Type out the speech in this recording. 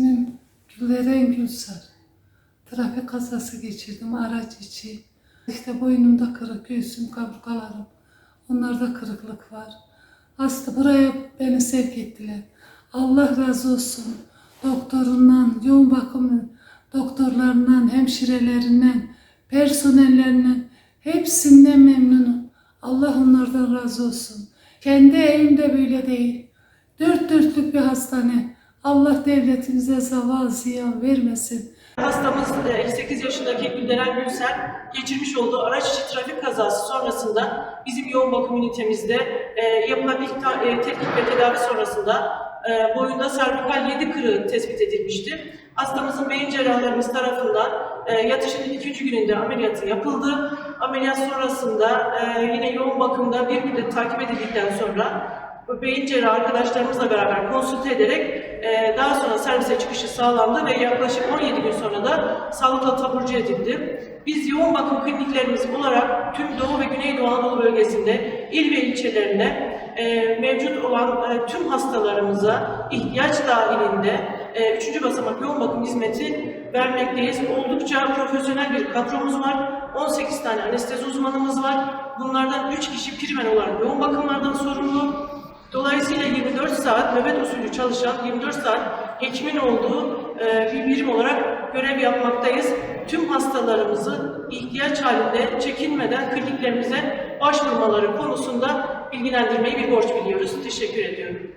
İsmim Güleren Gülsar. Trafik kazası geçirdim araç içi. İşte boynumda kırık, göğsüm, kaburgalarım. Onlarda kırıklık var. Hasta buraya beni sevk ettiler. Allah razı olsun. Doktorundan, yoğun bakım doktorlarından, hemşirelerinden, personellerinden hepsinden memnunum. Allah onlardan razı olsun. Kendi evimde böyle değil. Dört dörtlük bir hastane. Allah devletimize zaval ziyan vermesin. Hastamız e, 58 yaşındaki Gülderen Gülsel geçirmiş olduğu araç içi trafik kazası sonrasında bizim yoğun bakım ünitemizde e, yapılan ilk e, tetkik ve tedavi sonrasında e, boyunda servikal 7 kırığı tespit edilmişti. Hastamızın beyin cerrahlarımız tarafından e, yatışının ikinci gününde ameliyatı yapıldı. Ameliyat sonrasında e, yine yoğun bakımda bir müddet takip edildikten sonra bu beyin cerrahı arkadaşlarımızla beraber konsülte ederek e, daha sonra servise çıkışı sağlandı ve yaklaşık 17 gün sonra da sağlıkla taburcu edildi. Biz yoğun bakım kliniklerimiz olarak tüm Doğu ve Güneydoğu Anadolu bölgesinde il ve ilçelerine e, mevcut olan e, tüm hastalarımıza ihtiyaç dahilinde 3. basamak yoğun bakım hizmeti vermekteyiz. Oldukça profesyonel bir kadromuz var. 18 tane anestezi uzmanımız var. Bunlardan 3 kişi primen olarak yoğun bakımlardan sorumlu. Dolayısıyla 24 saat nöbet usulü çalışan, 24 saat hekimin olduğu e, bir birim olarak görev yapmaktayız. Tüm hastalarımızı ihtiyaç halinde çekinmeden kliniklerimize başvurmaları konusunda bilgilendirmeyi bir borç biliyoruz. Teşekkür ediyorum.